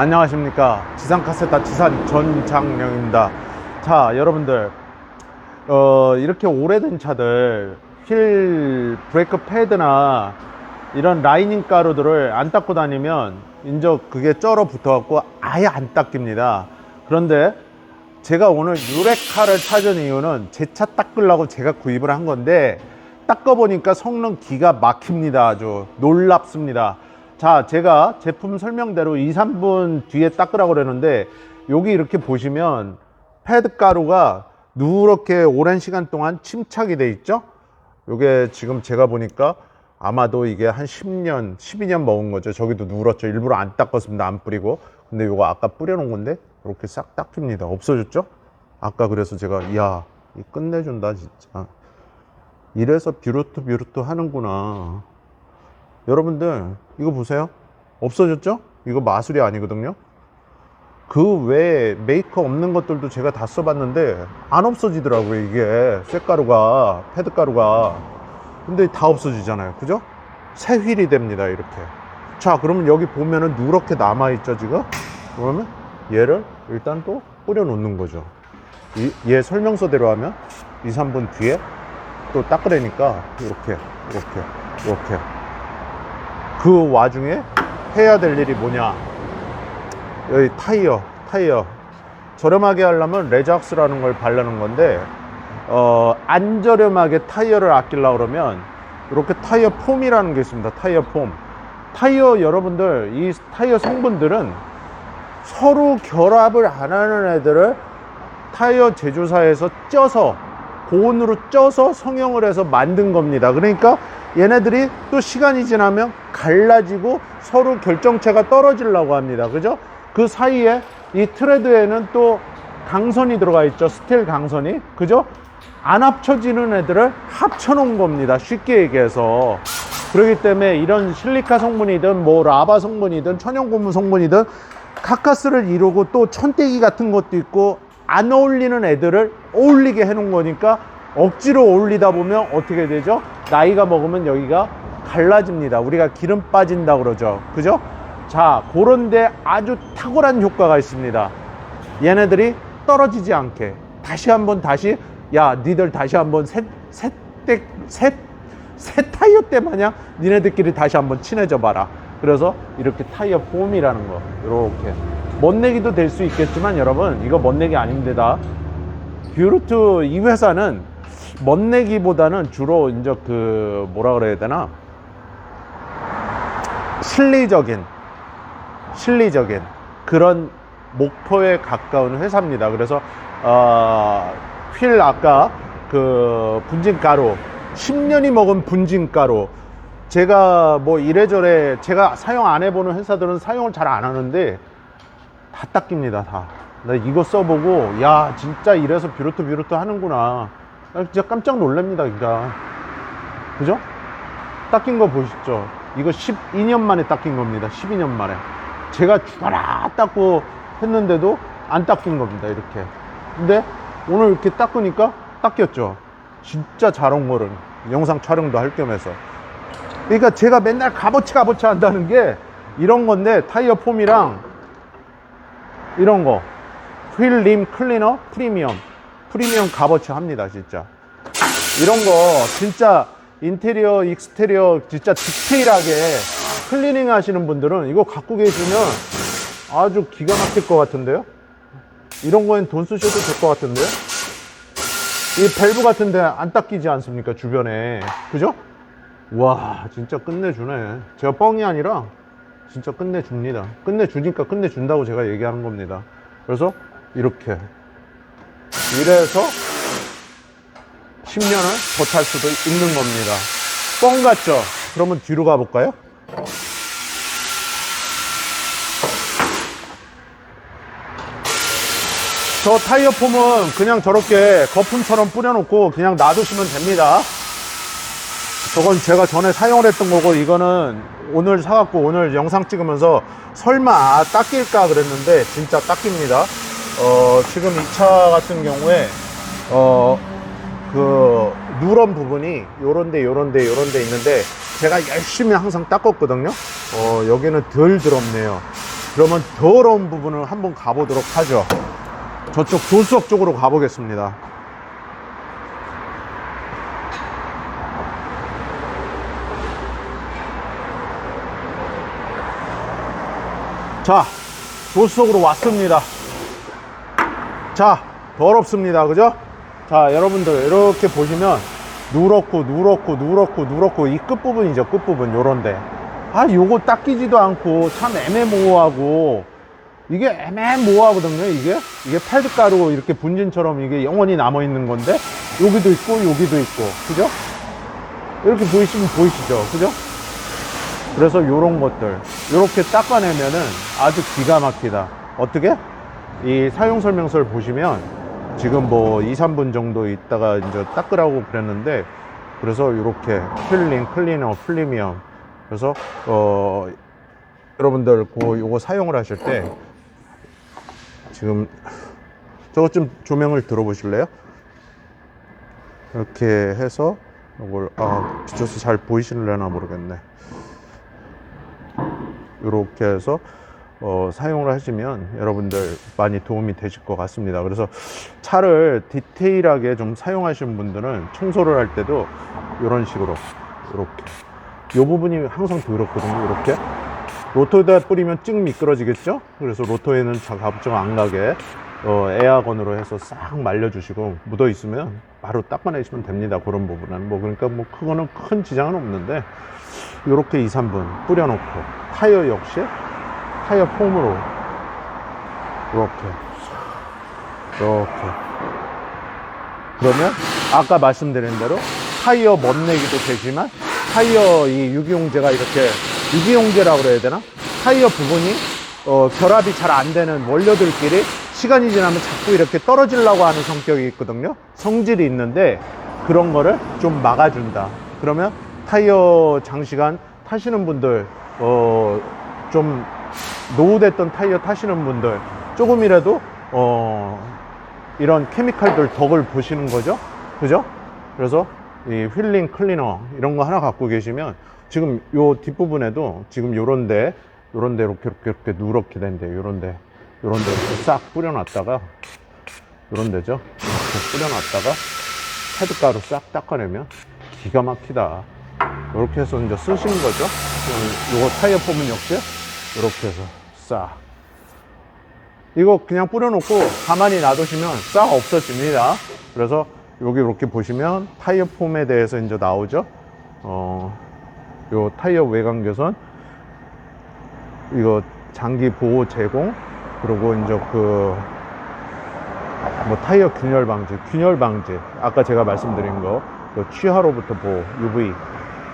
안녕하십니까. 지상카세타 지산 전장령입니다. 자 여러분들 어, 이렇게 오래된 차들 휠 브레이크 패드나 이런 라이닝 가루들을 안 닦고 다니면 인저 그게 쩔어 붙어 갖고 아예 안 닦입니다. 그런데 제가 오늘 유레카를 찾은 이유는 제 차 닦으려고 제가 구입을 한 건데 닦아보니까 성능 기가 막힙니다. 아주 놀랍습니다 자 제가 제품 설명대로 2, 3분 뒤에 닦으라고 그러는데 여기 이렇게 보시면 패드 가루가 누렇게 오랜 시간 동안 침착이 돼 있죠? 요게 지금 제가 보니까 아마도 이게 한 10년 12년 먹은 거죠. 저기도 누렇죠. 일부러 안 닦았습니다. 안 뿌리고. 근데 요거 아까 뿌려놓은 건데 이렇게 싹 닦입니다. 없어졌죠? 아까 그래서 제가 이야 이 끝내준다 진짜. 이래서 뷰루트 뷰루트 하는구나 여러분들 이거 보세요. 없어졌죠? 이거 마술이 아니거든요. 그 외에 메이커 없는 것들도 제가 다 써봤는데 안 없어지더라고요 이게. 쇳가루가 패드가루가. 근데 다 없어지잖아요. 그죠? 새 휠이 됩니다 이렇게. 자 그러면 여기 보면은 누렇게 남아있죠 지금? 그러면 얘를 일단 또 뿌려 놓는 거죠. 이, 얘 설명서대로 하면 2, 3분 뒤에 또 닦으려니까 이렇게 이렇게 이렇게 그 와중에 해야 될 일이 뭐냐? 여기 타이어 타이어. 저렴하게 하려면 레작스라는 걸 바르는 건데 어, 안 저렴하게 타이어를 아끼려고 그러면 이렇게 타이어 폼이라는 게 있습니다. 타이어 폼. 타이어 여러분들 이 타이어 성분들은 서로 결합을 안 하는 애들을 타이어 제조사에서 쪄서 고온으로 쪄서 성형을 해서 만든 겁니다. 그러니까 얘네들이 또 시간이 지나면 갈라지고 서로 결정체가 떨어지려고 합니다. 그죠? 그 사이에 이 트레드에는 또 강선이 들어가 있죠. 스틸 강선이. 그죠? 안 합쳐지는 애들을 합쳐 놓은 겁니다. 쉽게 얘기해서. 그렇기 때문에 이런 실리카 성분이든 뭐 라바 성분이든 천연고무 성분이든 카카스를 이루고 또 천대기 같은 것도 있고 안 어울리는 애들을 어울리게 해 놓은 거니까 억지로 어울리다 보면 어떻게 되죠? 나이가 먹으면 여기가 갈라집니다. 우리가 기름 빠진다 그러죠. 그죠? 자 그런데 아주 탁월한 효과가 있습니다. 얘네들이 떨어지지 않게. 다시 한번 다시 야 니들 다시 한번 새 타이어 때 마냥 니네들끼리 다시 한번 친해져 봐라. 그래서 이렇게 타이어 폼이라는 거 이렇게. 멋내기도 될 수 있겠지만 여러분 이거 멋내기 아닙니다. 뷰루트 이 회사는 멋내기보다는 주로 이제 그 뭐라 그래야 되나 실리적인 실리적인 그런 목표에 가까운 회사입니다. 그래서 어, 휠 아까 그 분진가루 10년이 먹은 분진가루 제가 뭐 이래저래 제가 사용 안 해보는 회사들은 사용을 잘 안 하는데 다 닦입니다 다. 나 이거 써보고 야 진짜 이래서 뷰루트 뷰루트 하는구나. 나 진짜 깜짝 놀랍니다 그러니까 그죠? 닦인 거 보시죠. 이거 12년 만에 닦인 겁니다. 12년 만에. 제가 죽어라 닦고 했는데도 안 닦인 겁니다. 이렇게. 근데 오늘 이렇게 닦으니까 닦였죠. 진짜 잘 온 거는 영상 촬영도 할 겸해서. 그러니까 제가 맨날 값어치 값어치 한다는 게 이런 건데 타이어 폼이랑 이런 거. 휠 림 클리너 프리미엄. 프리미엄 값어치 합니다. 진짜. 이런 거 진짜 인테리어, 익스테리어 진짜 디테일하게 클리닝 하시는 분들은 이거 갖고 계시면 아주 기가 막힐 것 같은데요? 이런 거엔 돈 쓰셔도 될 것 같은데요? 이 밸브 같은데 안 닦이지 않습니까? 주변에. 그죠? 와, 진짜 끝내주네. 제가 뻥이 아니라 진짜 끝내줍니다. 끝내주니까 끝내준다고 제가 얘기하는 겁니다. 그래서 이렇게. 이래서 10년을 더탈 수도 있는 겁니다. 뻥 같죠? 그러면 뒤로 가볼까요? 저 타이어 폼은 그냥 저렇게 거품처럼 뿌려놓고 그냥 놔두시면 됩니다. 저건 제가 전에 사용을 했던 거고 이거는 오늘 사갖고 오늘 영상 찍으면서 설마 닦일까 그랬는데 진짜 닦입니다. 어, 지금 이 차 같은 경우에 어, 그 누런 부분이 요런데 요런데 요런데 있는데 제가 열심히 항상 닦았거든요 어, 여기는 덜 더럽네요 그러면 더러운 부분을 한번 가보도록 하죠. 저쪽 조수석 쪽으로 가보겠습니다. 자, 조수석으로 왔습니다. 자, 더럽습니다. 그죠? 자, 여러분들, 이렇게 보시면, 누렇고, 누렇고, 누렇고, 누렇고, 이 끝부분이죠. 끝부분, 요런데. 아, 요거 닦이지도 않고, 참 애매모호하고, 이게 애매모호하거든요, 이게. 이게 팔드가루 이렇게 분진처럼 이게 영원히 남아 있는 건데, 여기도 있고, 여기도 있고, 그죠? 이렇게 보이시면 보이시죠? 그죠? 그래서 요런 것들 이렇게 닦아내면은 아주 기가 막히다 어떻게? 이 사용 설명서를 보시면 지금 뭐 2, 3분 정도 있다가 이제 닦으라고 그랬는데 그래서 이렇게 필링, 클리너, 플리미엄 그래서 어 여러분들 그 요거 사용을 하실 때 지금 저거 좀 조명을 들어보실래요? 이렇게 해서 이걸 아 비춰서 잘 보이실려나 모르겠네 이렇게 해서 어, 사용을 하시면 여러분들 많이 도움이 되실 것 같습니다. 그래서 차를 디테일하게 좀 사용하시는 분들은 청소를 할 때도 이런 식으로 이렇게 이 부분이 항상 더럽거든요. 이렇게 로토에다 뿌리면 찡 미끄러지겠죠? 그래서 로토에는 가급적 안 가게 어, 에어건으로 해서 싹 말려주시고 묻어 있으면 바로 닦아내시면 됩니다. 그런 부분은 뭐 그러니까 뭐 그거는 큰 지장은 없는데 이렇게 2, 3분 뿌려놓고 타이어 역시 타이어 폼으로. 이렇게. 이렇게. 그러면 아까 말씀드린 대로 타이어 멋내기도 되지만 타이어 이 유기용제가 이렇게 유기용제라고 그래야 되나? 타이어 부분이 어, 결합이 잘 안 되는 원료들끼리 시간이 지나면 자꾸 이렇게 떨어지려고 하는 성격이 있거든요. 성질이 있는데 그런 거를 좀 막아준다. 그러면 타이어 장시간 타시는 분들 어, 좀 노후됐던 타이어 타시는 분들 조금이라도 어, 이런 케미칼들 덕을 보시는 거죠? 그죠? 그래서 이 휠링 클리너 이런 거 하나 갖고 계시면 지금 요 뒷부분에도 지금 요런데 요런데 이렇게 이렇게 이렇게 누렇게 된데 요런데 요런데 이렇게 싹 뿌려놨다가 요런 데죠? 이렇게 뿌려놨다가 헤드가루 싹 닦아내면 기가 막히다. 이렇게 해서 이제 쓰시는 거죠? 요거 타이어 폼은 역시? 이렇게 해서 싹 이거 그냥 뿌려놓고 가만히 놔두시면 싹 없어집니다. 그래서 여기 이렇게 보시면 타이어 폼에 대해서 이제 나오죠. 어, 요 타이어 외관 개선, 이거 장기 보호 제공, 그리고 이제 그, 뭐 타이어 균열 방지, 균열 방지. 아까 제가 말씀드린 거, 그 취하로부터 보호, UV,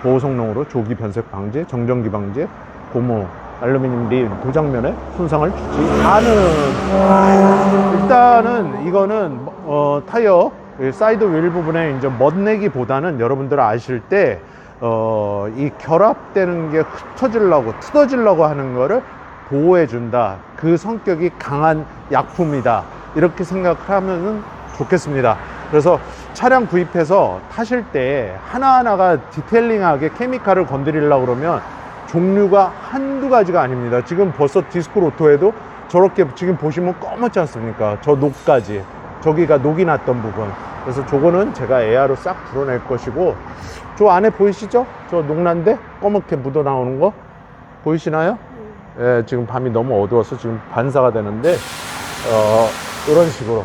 보호 성능으로 조기 변색 방지, 정전기 방지, 고무, 알루미늄 린 도장면에 손상을 주지 않은. 일단은 이거는 어, 타이어 이 사이드 휠 부분에 이제 멋내기보다는 여러분들 아실 때 어, 이 결합되는 게 흩어지려고 뜯어지려고 하는 거를 보호해 준다. 그 성격이 강한 약품이다. 이렇게 생각하면 좋겠습니다. 그래서 차량 구입해서 타실 때 하나하나가 디테일링하게 케미칼을 건드리려고 그러면 종류가 한두 가지가 아닙니다. 지금 벌써 디스크 로토에도 저렇게 지금 보시면 검었지 않습니까? 저 녹까지. 저기가 녹이 났던 부분. 그래서 저거는 제가 에아로 싹 불어낼 것이고, 저 안에 보이시죠? 저 녹난데 검게 묻어 나오는 거? 보이시나요? 예, 지금 밤이 너무 어두워서 지금 반사가 되는데, 어, 이런 식으로.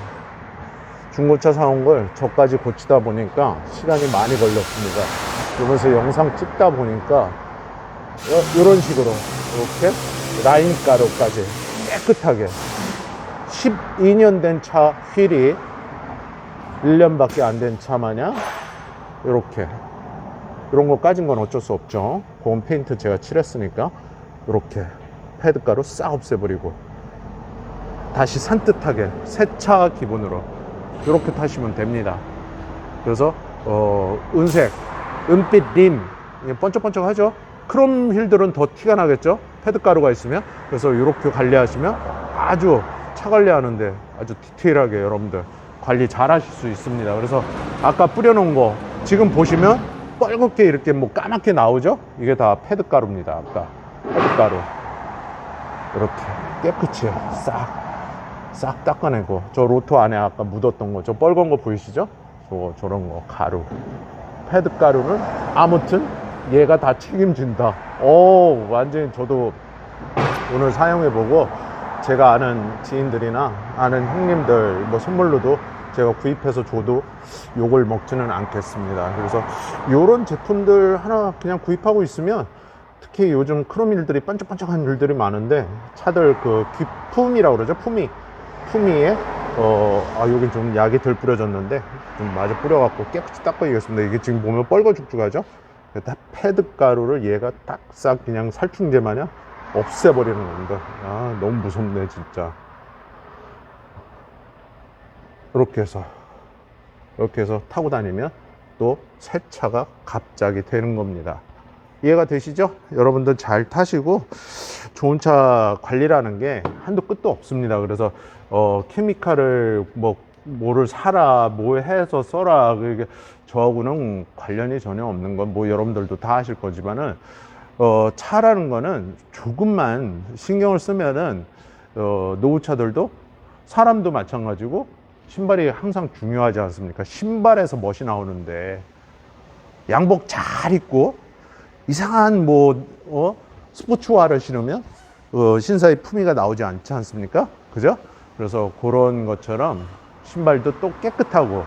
중고차 사온 걸 저까지 고치다 보니까 시간이 많이 걸렸습니다. 그러면서 영상 찍다 보니까 이런 식으로 이렇게 라인 가루까지 깨끗하게 12년 된 차 휠이 1년밖에 안 된 차 마냥 이렇게. 이런 거 까진 건 어쩔 수 없죠. 고온 페인트 제가 칠했으니까 이렇게 패드 가루 싹 없애버리고 다시 산뜻하게 새 차 기분으로 이렇게 타시면 됩니다. 그래서 어, 은색 은빛 림. 이게 번쩍번쩍 하죠 크롬 휠들은 더 티가 나겠죠? 패드 가루가 있으면? 그래서 이렇게 관리하시면 아주 차 관리하는데 아주 디테일하게 여러분들 관리 잘 하실 수 있습니다. 그래서 아까 뿌려놓은 거 지금 보시면 뻘겋게 이렇게 뭐 까맣게 나오죠? 이게 다 패드 가루입니다. 아까 패드 가루. 이렇게 깨끗이 싹, 싹 닦아내고 저 로토 안에 아까 묻었던 거저 빨간 거 보이시죠? 저, 저런 거 가루. 패드 가루는 아무튼 얘가 다 책임진다 오 완전히 저도 오늘 사용해보고 제가 아는 지인들이나 아는 형님들 뭐 선물로도 제가 구입해서 줘도 욕을 먹지는 않겠습니다. 그래서 이런 제품들 하나 그냥 구입하고 있으면 특히 요즘 크롬일들이 반짝반짝한 일들이 많은데 차들 그 귀품이라고 그러죠. 품위. 품위에 어, 아, 여긴 좀 약이 덜 뿌려졌는데 좀 마저 뿌려갖고 깨끗이 닦아야겠습니다. 이게 지금 보면 뻘거 죽죽하죠? 다 패드 가루를 얘가 딱싹 그냥 살충제 마냥 없애버리는 겁니다. 아, 너무 무섭네, 진짜. 이렇게 해서, 이렇게 해서 타고 다니면 또새 차가 갑자기 되는 겁니다. 이해가 되시죠? 여러분들 잘 타시고 좋은 차 관리라는 게 한도 끝도 없습니다. 그래서 어, 케미칼을 뭐 뭐를 사라, 뭐 해서 써라. 그게 저하고는 관련이 전혀 없는 건 뭐 여러분들도 다 아실 거지만은 어, 차라는 거는 조금만 신경을 쓰면은 어, 노후차들도 사람도 마찬가지고 신발이 항상 중요하지 않습니까? 신발에서 멋이 나오는데 양복 잘 입고 이상한 뭐 어? 스포츠화를 신으면 어, 신사의 품위가 나오지 않지 않습니까? 그죠? 그래서 그런 것처럼 신발도 또 깨끗하고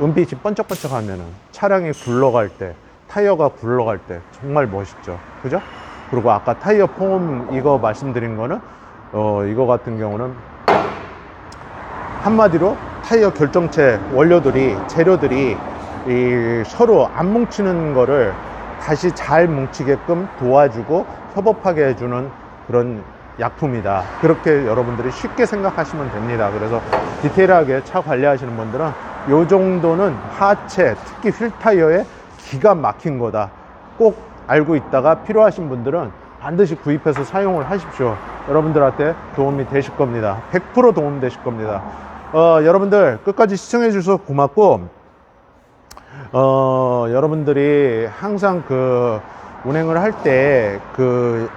은빛이 번쩍번쩍 하면은 차량이 굴러갈 때 타이어가 굴러갈 때 정말 멋있죠. 그죠? 그리고 아까 타이어 폼 이거 말씀드린 거는 어, 이거 같은 경우는 한마디로 타이어 결정체 원료들이 재료들이 이 서로 안 뭉치는 거를 다시 잘 뭉치게끔 도와주고 협업하게 해주는 그런 약품이다. 그렇게 여러분들이 쉽게 생각하시면 됩니다. 그래서 디테일하게 차 관리하시는 분들은 요 정도는 하체, 특히 휠 타이어에 기가 막힌 거다. 꼭 알고 있다가 필요하신 분들은 반드시 구입해서 사용을 하십시오. 여러분들한테 도움이 되실 겁니다. 100% 도움 되실 겁니다. 어, 여러분들 끝까지 시청해 주셔서 고맙고 어, 여러분들이 항상 그 운행을 할 때 그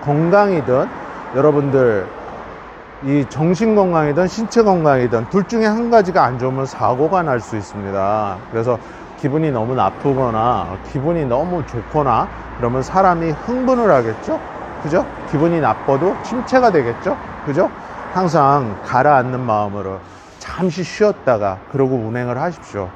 건강이든 여러분들 이 정신 건강이든 신체 건강이든 둘 중에 한 가지가 안 좋으면 사고가 날 수 있습니다. 그래서 기분이 너무 나쁘거나 기분이 너무 좋거나 그러면 사람이 흥분을 하겠죠? 그죠? 기분이 나빠도 침체가 되겠죠? 그죠? 항상 가라앉는 마음으로 잠시 쉬었다가 그러고 운행을 하십시오.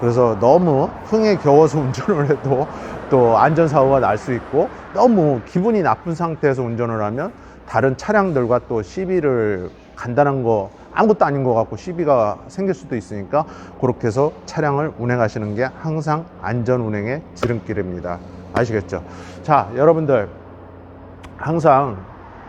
그래서 너무 흥에 겨워서 운전을 해도 또 안전사고가 날 수 있고 너무 기분이 나쁜 상태에서 운전을 하면 다른 차량들과 또 시비를 간단한 거 아무것도 아닌 것 같고 시비가 생길 수도 있으니까 그렇게 해서 차량을 운행하시는 게 항상 안전 운행의 지름길입니다. 아시겠죠? 자, 여러분들 항상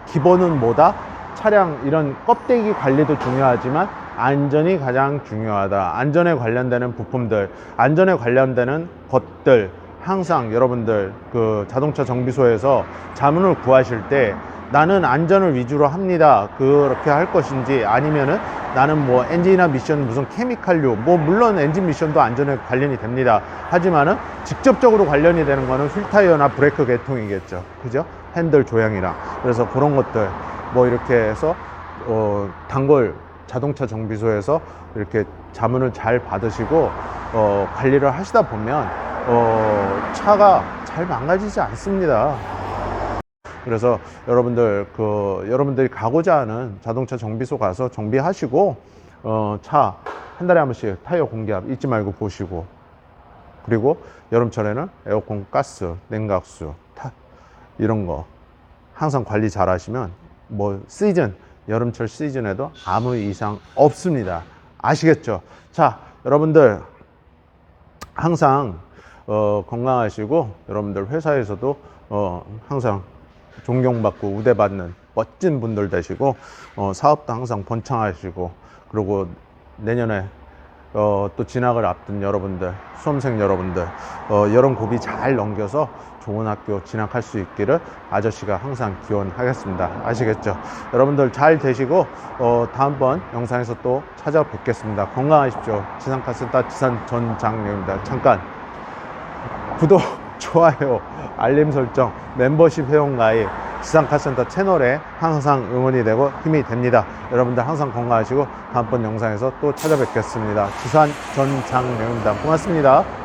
기본은 뭐다? 차량 이런 껍데기 관리도 중요하지만 안전이 가장 중요하다. 안전에 관련되는 부품들, 안전에 관련되는 것들 항상 여러분들 그 자동차 정비소에서 자문을 구하실 때 나는 안전을 위주로 합니다. 그렇게 할 것인지 아니면은 나는 뭐 엔진이나 미션 무슨 케미칼류 뭐 물론 엔진 미션도 안전에 관련이 됩니다. 하지만은 직접적으로 관련이 되는 거는 휠 타이어나 브레이크 계통이겠죠. 그죠? 핸들 조향이랑 그래서 그런 것들 뭐 이렇게 해서 어 단골 자동차 정비소에서 이렇게 자문을 잘 받으시고 어 관리를 하시다 보면 어 차가 잘 망가지지 않습니다. 그래서 여러분들 그 여러분들이 가고자 하는 자동차 정비소 가서 정비하시고 어, 차 한 달에 한 번씩 타이어 공기압 잊지 말고 보시고 그리고 여름철에는 에어컨 가스 냉각수 타 이런 거 항상 관리 잘 하시면 뭐 시즌 여름철 시즌에도 아무 이상 없습니다 아시겠죠 자 여러분들 항상 어, 건강하시고 여러분들 회사에서도 어, 항상 존경받고 우대받는 멋진 분들 되시고 어, 사업도 항상 번창하시고 그리고 내년에 어, 또 진학을 앞둔 여러분들 수험생 여러분들 어, 여름 고비 잘 넘겨서 좋은 학교 진학할 수 있기를 아저씨가 항상 기원하겠습니다. 아시겠죠? 여러분들 잘 되시고 어, 다음번 영상에서 또 찾아뵙겠습니다. 건강하십시오. 지상카센터 지산 전장님입니다. 잠깐 구독, 좋아요, 알림 설정, 멤버십 회원 가입 지상 카센터 채널에 항상 응원이 되고 힘이 됩니다. 여러분들 항상 건강하시고 다음번 영상에서 또 찾아뵙겠습니다. 지산 전장명입니다. 고맙습니다.